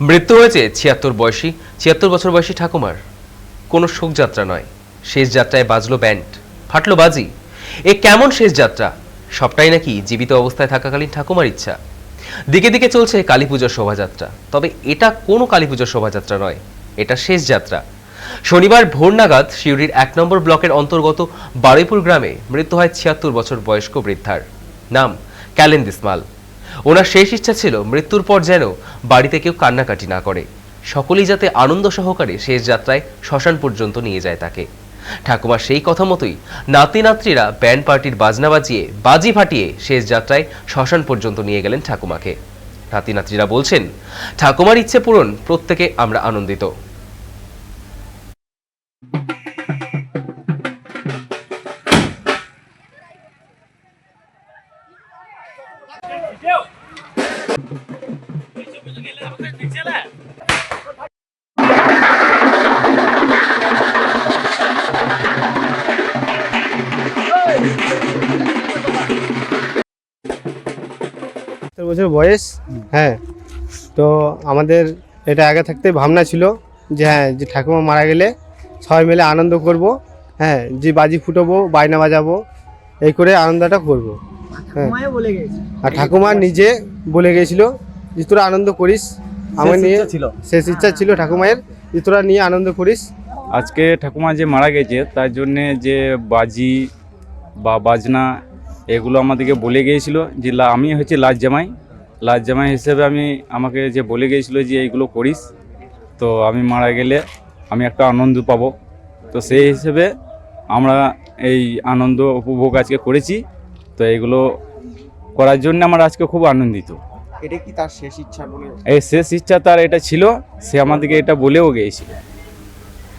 মৃত্যু হয়েছে ছিয়াত্তর বয়সী, ছিয়াত্তর বছর বয়সী ঠাকুমার। কোনো শোকযাত্রা নয়। শেষ যাত্রায় বাজলো ব্যান্ড। ফাটলো বাজি। এ কেমন শেষ যাত্রা? সবটাই নাকি জীবিত অবস্থায় থাকাকালীন ঠাকুমার ইচ্ছা। দিকে দিকে চলছে কালী পুজোর শোভাযাত্রা। তবে এটা কোনো কালী পুজোর শোভাযাত্রা নয়। এটা শেষ যাত্রা। শনিবার ভোর নাগাদ শিউরির এক নম্বর ব্লকের অন্তর্গত বারুইপুর গ্রামে মৃত্যু হয় ছিয়াত্তর বছর বয়স্ক বৃদ্ধার। নাম ক্যালেন দিসমাল ওনার শেষ ইচ্ছা ছিল মৃত্যুর পর যেন বাড়িতে কেউ কান্নাকাটি না করে। সকলেই যাতে আনন্দ সহকারে শেষ যাত্রায় শ্মশান পর্যন্ত নিয়ে যায় তাকে। ঠাকুমার সেই কথা মতোই নাতি নাতৃরা ব্যান্ড পার্টির বাজনা বাজিয়ে, বাজি ফাটিয়ে শেষ যাত্রায় শ্মশান পর্যন্ত নিয়ে গেলেন ঠাকুমাকে। নাতি নাতৃরা বলছেন, ঠাকুমার ইচ্ছে পূরণ প্রত্যেকে আমরা আনন্দিত। বছর বয়স? হ্যাঁ। তো আমাদের এটা আগে থাকতে ভাবনা ছিল যে হ্যাঁ যে ঠাকুমা মারা গেলে সবাই মিলে আনন্দ করব হ্যাঁ যে বাজি ফুটাবো, বায়না বাজাবো, এই করে আনন্দটা করব। আর ঠাকুমা নিজে বলে গিয়েছিল যে তোরা আনন্দ করিস। আমার নিয়ে ছিল। শেষ ইচ্ছা ছিল ঠাকুমায়ের যে তোরা নিয়ে আনন্দ করিস। আজকে ঠাকুমা যে মারা গেছে তার জন্যে যে বাজি বা বাজনা এগুলো আমাদেরকে বলে গিয়েছিল যে লা- আমি হচ্ছে লাজ জামাই। লাজ জামাই হিসেবে আমি আমাকে যে বলে গিয়েছিল যে এইগুলো করিস। তো আমি মারা গেলে আমি একটা আনন্দ পাবো। তো সেই হিসেবে আমরা এই আনন্দ উপভোগ আজকে করেছি। তো এইগুলো করার জন্য আমার আজকে খুব আনন্দিত। এটা কি তার শেষ ইচ্ছা বলে এই শেষ ইচ্ছা তার এটা ছিল সে আমাদেরকে এটা বলেও গিয়েছিল।